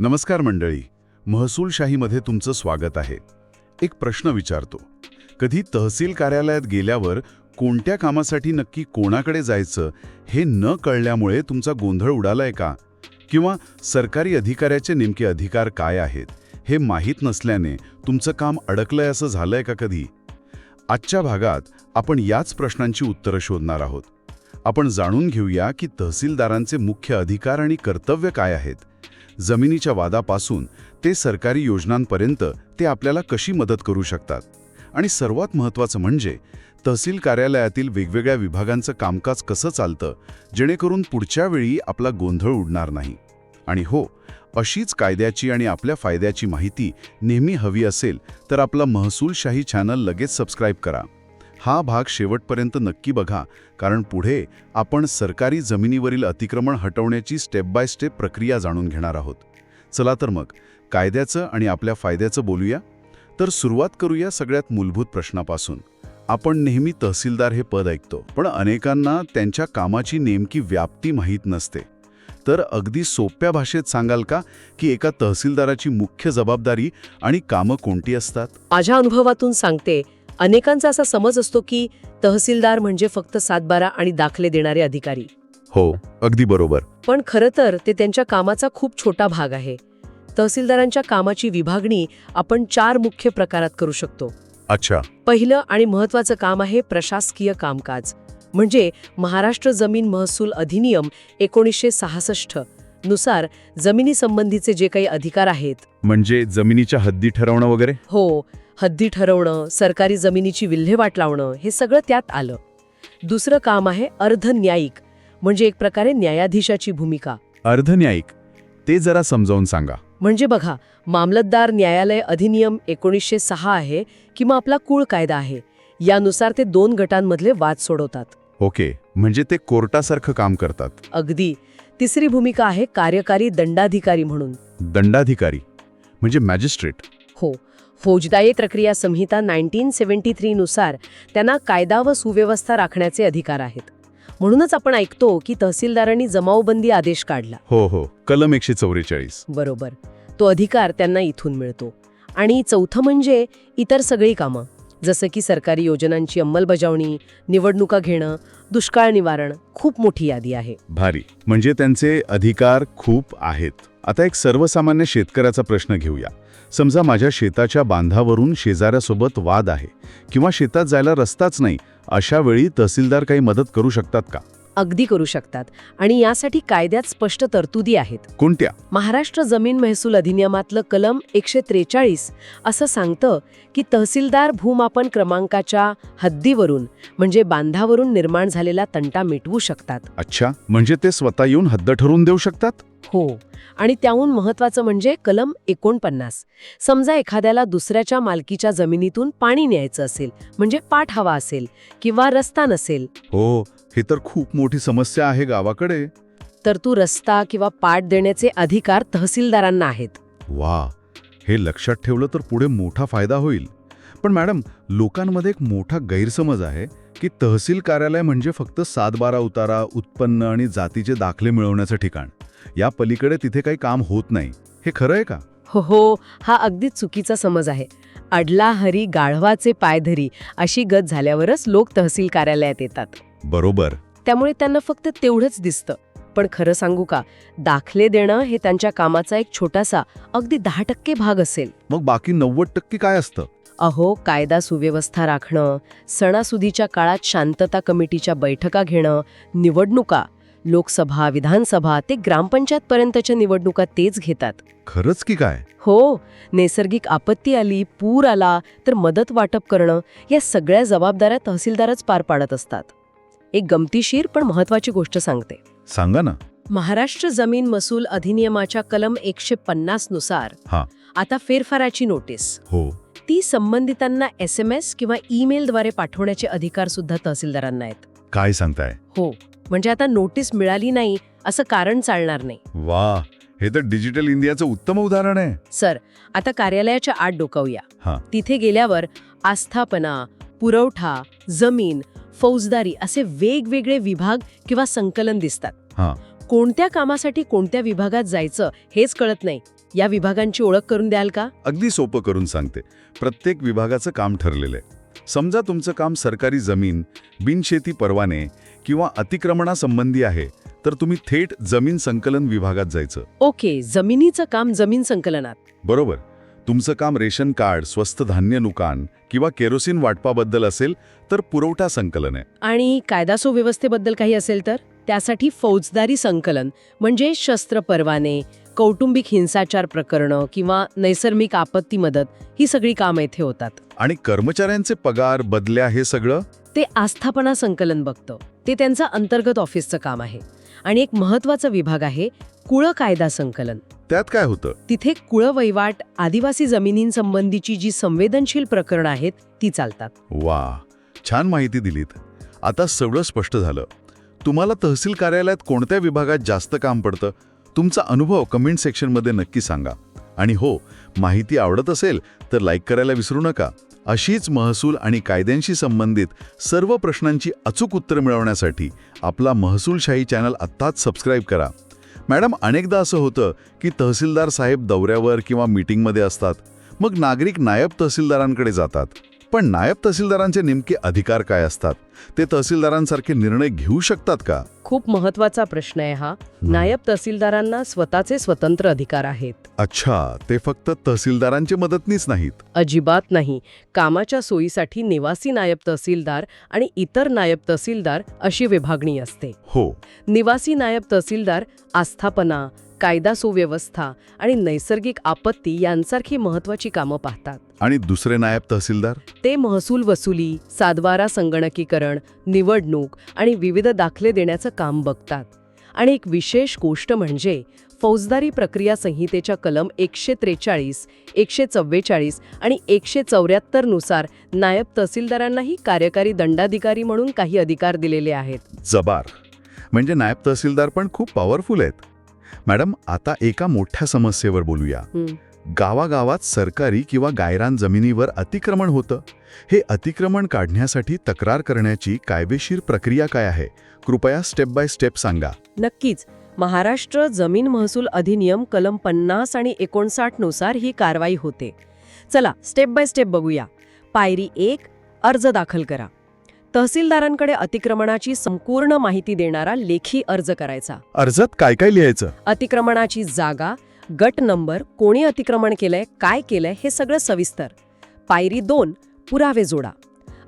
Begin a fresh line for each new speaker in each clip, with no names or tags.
नमस्कार मंडळी महसूलशाहीमध्ये तुमचं स्वागत आहे. एक प्रश्न विचारतो. कधी तहसील कार्यालयात गेल्यावर कोणत्या कामासाठी नक्की कोणाकडे जायचं हे न कळल्यामुळे तुमचा गोंधळ उडालाय का? किंवा सरकारी अधिकाऱ्याचे नेमके अधिकार काय आहेत हे माहीत नसल्याने तुमचं काम अडकलंय असं झालंय का कधी? आजच्या भागात आपण याच प्रश्नांची उत्तरं शोधणार आहोत. आपण जाणून घेऊया की तहसीलदारांचे मुख्य अधिकार आणि कर्तव्य काय आहेत. जमिनीच्या वादापासून ते सरकारी योजनांपर्यंत ते आपल्याला कशी मदत करू शकतात? आणि सर्वात महत्त्वाचं म्हणजे तहसील कार्यालयातील वेगवेगळ्या विभागांचं कामकाज कसं चालतं जेणेकरून पुढच्या वेळी आपला गोंधळ उडणार नाही? आणि हो अशीच कायद्याची आणि आपल्या फायद्याची माहिती नेहमी हवी असेल तर आपला महसूलशाही चॅनल लगेच सबस्क्राईब करा. हा भाग शेवटपर्यंत नक्की बघा कारण पुढे आपण सरकारी जमिनीवरील अतिक्रमण हटवण्याची स्टेप बाय स्टेप प्रक्रिया जाणून घेणार आहोत. चला तर मग कायद्याचं आणि आपल्या फायद्याचं बोलूया? तर सुरुवात करूया सगळ्यात मूलभूत प्रश्नापासून. आपण नेहमी तहसीलदार हे पद ऐकतो पण अनेकांना त्यांच्या कामाची नेमकी व्याप्ती माहीत नसते. तर अगदी सोप्या भाषेत सांगाल का की एका तहसीलदाराची मुख्य जबाबदारी आणि कामं कोणती असतात?
माझ्या अनुभवातून सांगते अनेकांचा असा समज असतो की तहसीलदार म्हणजे फक्त सातबारा आणि दाखले देणारे अधिकारी.
हो अगदी बरोबर.
पण खरं तर ते त्यांच्या कामाचा खूप छोटा भाग आहे. तहसीलदारांच्या कामाची विभागणी आपण चार मुख्य प्रकारात करू शकतो.
अच्छा.
पहिलं आणि महत्वाचं काम आहे प्रशासकीय कामकाज. म्हणजे महाराष्ट्र जमीन महसूल अधिनियम एकोणीसशे सहासष्टनुसार जमिनी संबंधीचे जे काही अधिकार आहेत.
म्हणजे जमिनीच्या हद्दी ठरवणं वगैरे?
हो. हद्दी ठरवणं सरकारी जमिनीची विल्हेवाट लावणं हे सगळं त्यात आलं. दुसरं काम आहे अर्धन्यायिक म्हणजे एक प्रकारे न्यायाधीशाची भूमिका.
अर्धन्यायिक ते जरा समजावून सांगा.
म्हणजे बघा मामलतदार न्यायालय अधिनियम एकोणीसशे सहा आहे किंवा आपला कुळ कायदा आहे यानुसार ते दोन गटांमधले वाद सोडवतात.
ओके म्हणजे ते कोर्टासारखं काम करतात.
अगदी. तिसरी भूमिका आहे कार्यकारी दंडाधिकारी म्हणून.
दंडाधिकारी म्हणजे मॅजिस्ट्रेट.
हो. फौजदारी प्रक्रिया संहिता नाईन्टीन सेव्हन्टी थ्रीनुसार त्यांना कायदा व सुव्यवस्था राखण्याचे अधिकार आहेत. म्हणूनच आपण ऐकतो की तहसीलदारांनी जमावबंदी आदेश काढला.
हो हो. कलम एकशे चौवेचाळीस
बरोबर. तो अधिकार त्यांना इथून मिळतो. आणि चौथं म्हणजे इतर सगळी कामं जसं की सरकारी योजनांची अंमलबजावणी निवडणुका घेणं दुष्काळ निवारण खूप मोठी यादी आहे.
भारी. म्हणजे त्यांचे अधिकार खूप आहेत. आता एक सर्वसामान्य शेतकऱ्याचा प्रश्न घेऊया. समजा माझ्या शेताच्या बांधावरून शेजाऱ्यासोबत वाद आहे किंवा शेतात जायला रस्ताच नाही अशा वेळी तहसीलदार काही मदत करू शकतात का?
अगदी करू शकतात. आणि यासाठी कायद्यात स्पष्ट तरतुदी आहेत.
कोणत्या?
महाराष्ट्र जमीन महसूल अधिनियमातलं कलम एकशे त्रेचाळीस असं सांगतं की तहसीलदार भूमापन क्रमांकाच्या हद्दीवरून म्हणजे बांधावरून निर्माण झालेला तंटा मिटवू शकतात.
अच्छा म्हणजे ते स्वतः येऊन हद्द ठरवून देऊ शकतात?
हो. आणि त्याहून महत्वाचं म्हणजे कलम एकोणपन्नास. समजा एखाद्याला दुसऱ्याच्या मालकीच्या जमिनीतून पाणी न्यायचं असेल म्हणजे पाठ हवा असेल किंवा रस्ता नसेल.
हो हे तर खूप मोठी समस्या आहे गावाकडे.
तर तू रस्ता किंवा पाठ देण्याचे अधिकार तहसीलदारांना आहेत.
वा हे लक्षात ठेवलं तर पुढे मोठा फायदा होईल. पण मॅडम लोकांमध्ये एक मोठा गैरसमज आहे की तहसील कार्यालय म्हणजे फक्त सातबारा उतारा उत्पन्न आणि जातीचे दाखले मिळवण्याचं ठिकाण. या पलीकडे तिथे काही काम होत नाही. हे खरं आहे का?
हो हो हा अगदी चुकीचा समज आहे. अडला हरी गाढवाचे पायधरी अशी गत झाल्यावरच लोक तहसील कार्यालयात येतात.
बरोबर.
त्यामुळे त्यांना फक्त तेवढंच दिसतं. पण खरं सांगू का दाखले देणं हे त्यांच्या कामाचा एक छोटासा अगदी दहा टक्के भाग असेल.
मग बाकी नव्वद टक्के काय असतं?
अहो कायदा सुव्यवस्था राखणं सणासुदीच्या काळात शांतता कमिटीच्या बैठका घेणं निवडणुका लोकसभा विधानसभा ते ग्रामपंचायत पर्यंतच्या निवडणुका तेच घेतात.
खरंच की काय?
हो नैसर्गिक आपत्ती आली पूर आला तर मदत वाटप करणं या सगळ्या जबाबदाऱ्या तहसीलदारच पार पाडत असतात. एक गमतीशीर पण महत्वाची गोष्ट सांगते.
सांगा ना.
महाराष्ट्र जमीन महसूल अधिनियमाच्या कलम एकशे पन्नासनुसार
हा.
आता फेरफाराची नोटीस.
हो.
ती संबंधितांना एस एम एस किंवा ईमेलद्वारे पाठवण्याचे अधिकार सुद्धा तहसीलदारांना आहेत.
काय सांगताय?
हो. म्हणजे आता नोटीस मिळाली नाही असं कारण चालणार नाही.
वा. हे तर डिजिटल इंडियाचं उत्तम उदाहरण आहे.
सर आता कार्यालयाच्या आत डोकावूया.
हा.
तिथे गेल्यावर आस्थापना पुरवठा जमीन फौजदारी असे वेगवेगळे विभाग किंवा संकलन दिसतात.
हा.
कोणत्या कामासाठी कोणत्या विभागात जायचं हेच कळत नाही. या विभागांची ओळख करून द्याल का?
अगदी सोपं करून सांगते. प्रत्येक विभागाचं काम ठरलेलं आहे. समजा तुमचं काम सरकारी जमीन बिनशेती परवाने किंवा अतिक्रमणासंबंधी आहे तर तुम्ही थेट जमीन संकलन विभागात जायचं.
ओके जमिनीचं काम जमीन संकलनात.
बरोबर. तुमचं काम रेशन कार्ड स्वस्त धान्य दुकान किंवा केरोसिन वाटपाबद्दल असेल तर पुरवठा संकलन आहे.
आणि कायदा सुव्यवस्थेबद्दल काही असेल तर? त्यासाठी फौजदारी संकलन म्हणजे शस्त्र परवाने कौटुंबिक हिंसाचार प्रकरणं किंवा नैसर्गिक आपत्ती मदत ही सगळी कामं इथे होतात.
आणि कर्मचाऱ्यांचे पगार बदल्या हे सगळं?
ते आस्थापना संकलन बघतं. ते त्यांचं अंतर्गत ऑफिसचं काम आहे. आणि एक महत्त्वाचा विभाग आहे कुळ कायदा संकलन.
त्यात काय होतं?
तिथे कुळवैवाट आदिवासी जमिनींसंबंधीची जी संवेदनशील प्रकरणं आहेत ती चालतात.
वा छान माहिती दिलीत. आता सगळं स्पष्ट झालं. तुम्हाला तहसील कार्यालयात कोणत्या विभागात जास्त काम पडतं? तुमचा अनुभव कमेंट सेक्शनमध्ये नक्की सांगा. आणि हो माहिती आवडत असेल तर लाईक करायला विसरू नका. अशीच महसूल आणि कायद्यांशी संबंधित सर्व प्रश्नांची अचूक उत्तरं मिळवण्यासाठी आपला महसूलशाही चॅनल आत्ताच सबस्क्राईब करा. मॅडम अनेकदा असं होतं की तहसीलदार साहेब दौऱ्यावर किंवा मीटिंगमध्ये असतात मग नागरिक नायब तहसीलदारांकडे जातात. पण नायब तहसीलदारांचे नेमके अधिकार काय असतात? ते तहसीलदारांसारखे निर्णय घेऊ शकतात का?
खूप महत्त्वाचा प्रश्न आहे हा. नायब तहसीलदारांना स्वतःचे स्वतंत्र अधिकार आहेत.
अच्छा ते फक्त तहसीलदारांचे मदतनीच नाहीत.
अजिबात नाही. कामाच्या सोयीसाठी निवासी नायब तहसीलदार आणि इतर नायब तहसीलदार अशी विभागणी असते.
हो.
निवासी नायब तहसीलदार आस्थापना कायदा सुव्यवस्था आणि नैसर्गिक आपत्ती यांसारखी महत्वाची कामं पाहतात.
आणि दुसरे नायब तहसीलदार?
ते महसूल वसुली सातबारा संगणकीकरण निवडणूक आणि विविध दाखले देण्याचं काम बघतात. आणि एक विशेष गोष्ट म्हणजे फौजदारी प्रक्रिया संहितेच्या कलम एकशे त्रेचाळीस एकशे चव्वेचाळीस आणि एकशे चौऱ्याहत्तरनुसार नायब तहसीलदारांनाही कार्यकारी दंडाधिकारी म्हणून काही अधिकार दिलेले आहेत.
जबार. म्हणजे नायब तहसीलदार पण खूप पॉवरफुल आहेत. मॅडम आता एका मोठ्या समस्येवर बोलूया. गावागावात सरकारी किंवा गायरान जमिनीवर अतिक्रमण होतं. हे अतिक्रमण काढण्यासाठी तक्रार करण्याची कायदेशीर प्रक्रिया काय आहे? कृपया स्टेप बाय स्टेप सांगा.
नक्कीच. महाराष्ट्र जमीन महसूल अधिनियम कलम पन्नास आणि एकोणसाठनुसार ही कारवाई होते. चला स्टेप बाय स्टेप बघूया. पायरी एक अर्ज दाखल करा. तहसीलदारांकडे अतिक्रमणाची संपूर्ण माहिती देणारा लेखी अर्ज करायचा.
अर्जात काय काय लिहायचं?
अतिक्रमणाची जागा गट नंबर कोणी अतिक्रमण केलंय काय केलंय हे सगळं सविस्तर. पायरी दोन पुरावे जोडा.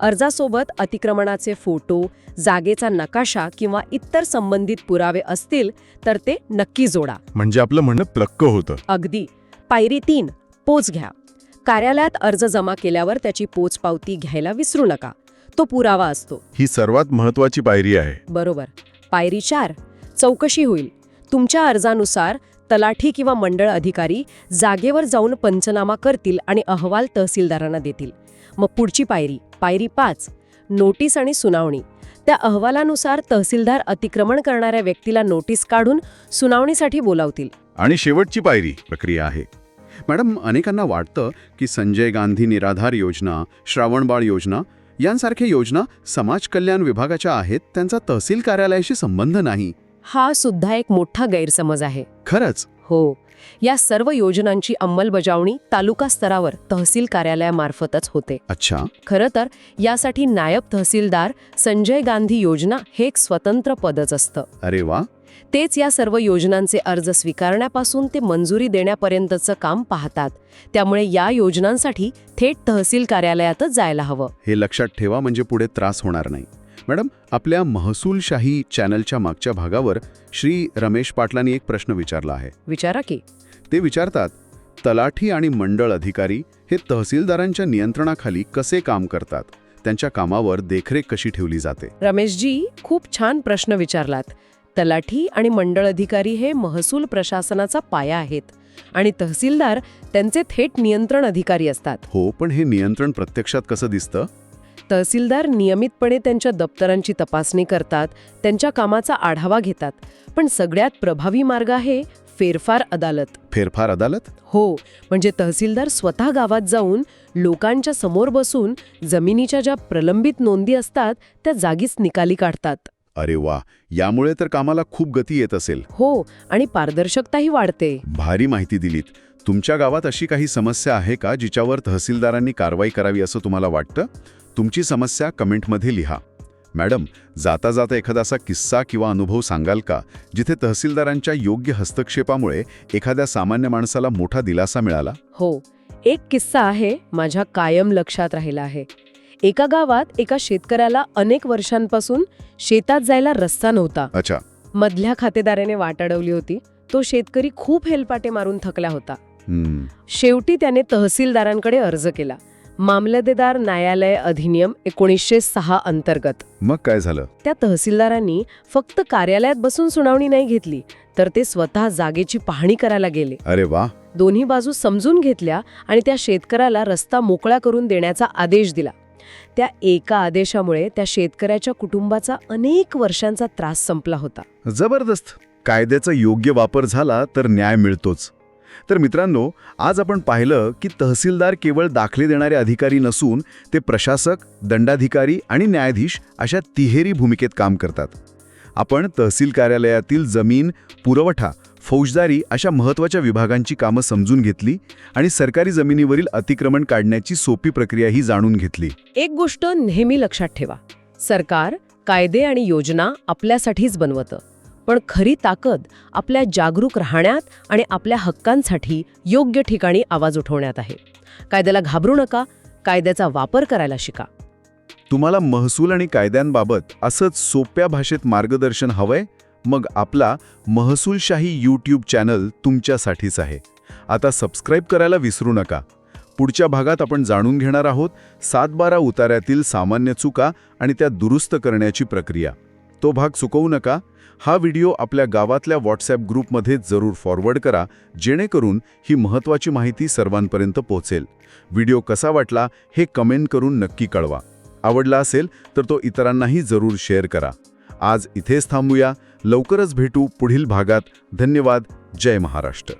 अर्जासोबत अतिक्रमणाचे फोटो जागेचा नकाशा किंवा इतर संबंधित पुरावे असतील तर ते नक्की जोडा.
म्हणजे आपलं म्हणणं प्लक्क होतं.
अगदी. पायरी तीन पोच घ्या. कार्यालयात अर्ज जमा केल्यावर त्याची पोचपावती घ्यायला विसरू नका. तो पुरावा असतो.
ही सर्वात महत्वाची पायरी आहे.
बरोबर. पायरी चार चौकशी होईल. तुमच्या अर्जानुसार तलाठी किंवा मंडळ अधिकारी जागेवर जाऊन पंचनामा करतील आणि अहवाल तहसीलदारांना देतील. मग पुढची पायरी पायरी पाच नोटीस आणि सुनावणी. त्या अहवालानुसार तहसीलदार अतिक्रमण करणाऱ्या व्यक्तीला नोटीस काढून सुनावणीसाठी बोलावतील.
आणि शेवटची पायरी प्रक्रिया आहे.
मॅडम अनेकांना वाटतं की संजय गांधी निराधार योजना श्रावणबाळ योजना यांसारख्या योजना समाज कल्याण विभागाच्या आहेत त्यांचा तहसील कार्यालयाशी संबंध नाही.
हा सुद्धा एक मोठा गैरसमज आहे.
खरंच?
हो. या सर्व योजनांची अंमलबजावणी तालुका स्तरावर तहसील कार्यालयामार्फतच होते.
अच्छा.
खरं तर यासाठी नायब तहसीलदार संजय गांधी योजना हे एक स्वतंत्र पदच असतं.
अरे वा!
तेच या सर्व योजनांचे अर्ज स्वीकारण्यापासून ते मंजुरी देण्यापर्यंतचं काम पाहतात. त्यामुळे या योजनांसाठी थेट तहसील कार्यालयातच जायला हवं.
हे लक्षात ठेवा म्हणजे पुढे त्रास होणार नाही. मॅडम आपल्या महसूलशाही चॅनलच्या मागच्या भागावर श्री रमेश पाटलांनी एक प्रश्न विचारला आहे.
विचारा की.
ते विचारतात तलाठी आणि मंडळ अधिकारी हे तहसीलदारांच्या नियंत्रणाखाली कसे काम करतात? त्यांच्या कामावर देखरेख कशी ठेवली जाते?
रमेशजी खूप छान प्रश्न विचारलात. तलाठी आणि मंडळ अधिकारी हे महसूल प्रशासनाचा पाया आहेत आणि तहसीलदार त्यांचे थेट नियंत्रण अधिकारी असतात.
हो पण हे नियंत्रण प्रत्यक्षात कसं दिसतं?
तहसीलदार नियमितपणे त्यांच्या दप्तरांची तपासणी करतात त्यांच्या कामाचा आढावा घेतात पण सगळ्यात प्रभावी मार्ग आहे फेरफार अदालत.
फेरफार अदालत?
हो म्हणजे तहसीलदार स्वतः गावात जाऊन लोकांच्या समोर बसून जमिनीच्या ज्या प्रलंबित नोंदी असतात त्या जागीच निकाली काढतात.
अरे वा यामुळे तर कामाला खूप गती येत असेल.
हो आणि पारदर्शकताही वाढते.
भारी माहिती दिलीत.
तुमच्या गावात अशी काही समस्या आहे का जिच्यावर तहसीलदारांनी कारवाई करावी असं तुम्हाला वाटतं? तुमची समस्या कमेंटमध्ये लिहा. मॅडम जाता जाता एखादा असा किस्सा किंवा अनुभव सांगाल का जिथे तहसीलदारांच्या योग्य हस्तक्षेपामुळे एखाद्या सामान्य माणसाला मोठा दिलासा मिळाला?
हो एक किस्सा आहे माझ्या कायम लक्षात राहिला आहे. एका गावात एका शेतकऱ्याला अनेक वर्षांपासून शेतात जायला रस्ता नव्हता.
अच्छा.
मधल्या खातेदाराने वाट अडवली होती. तो शेतकरी खूप हेलपाटे मारून थकला होता.
हम्म,
शेवटी त्याने तहसीलदारांकडे अर्ज केला. मामलतेदार न्यायालय अधिनियम एकोणीसशे सहा अंतर्गत.
मग काय झालं?
त्या तहसीलदारांनी फक्त कार्यालयात बसून सुनावणी नाही घेतली तर ते स्वतः जागेची पाहणी करायला गेले.
अरे वा.
दोन्ही बाजू समजून घेतल्या आणि त्या शेतकऱ्याला रस्ता मोकळा करून देण्याचा आदेश दिला. त्या एका आदेशामुळे त्या शेतकऱ्याच्या कुटुंबाचा अनेक वर्षांचा त्रास संपला होता.
जबरदस्त. कायद्याचा योग्य वापर झाला तर न्याय मिळतोच. तर मित्रांनो आज आपण पाहिलं की तहसीलदार केवळ दाखले देणारे अधिकारी नसून ते प्रशासक दंडाधिकारी आणि न्यायाधीश अशा तिहेरी भूमिकेत काम करतात. आपण तहसील कार्यालयातील जमीन पुरवठा फौजदारी अशा महत्त्वाच्या विभागांची कामं समजून घेतली आणि सरकारी जमिनीवरील अतिक्रमण काढण्याची सोपी प्रक्रियाही जाणून घेतली.
एक गोष्ट नेहमी लक्षात ठेवा. सरकार कायदे आणि योजना आपल्यासाठीच बनवतं. पण खरी ताकद आपल्या जागरूक राहण्यात आणि आपल्या हक्कांसाठी योग्य ठिकाणी आवाज उठवण्यात आहे. कायद्याला घाबरू नका कायद्याचा वापर करायला शिका.
तुम्हाला महसूल आणि कायद्यांबाबत असंच सोप्या भाषेत मार्गदर्शन हवंय? मग आपला महसूलशाही यूट्यूब चॅनल तुमच्यासाठीच आहे. आता सबस्क्राईब करायला विसरू नका. पुढच्या भागात आपण जाणून घेणार आहोत सातबारा उताऱ्यातील सामान्य चुका आणि त्या दुरुस्त करण्याची प्रक्रिया. तो भाग चुकवू नका. हा व्हिडिओ आपल्या गावातल्या व्हॉट्सॲप ग्रुपमध्ये जरूर फॉरवर्ड करा जेणेकरून ही महत्त्वाची माहिती सर्वांपर्यंत पोहोचेल. व्हिडिओ कसा वाटला हे कमेंट करून नक्की कळवा. आवडला असेल तर तो इतरांनाही जरूर शेअर करा. आज इथेच थांबूया. लवकरच भेटू पुढील भागात. धन्यवाद. जय महाराष्ट्र.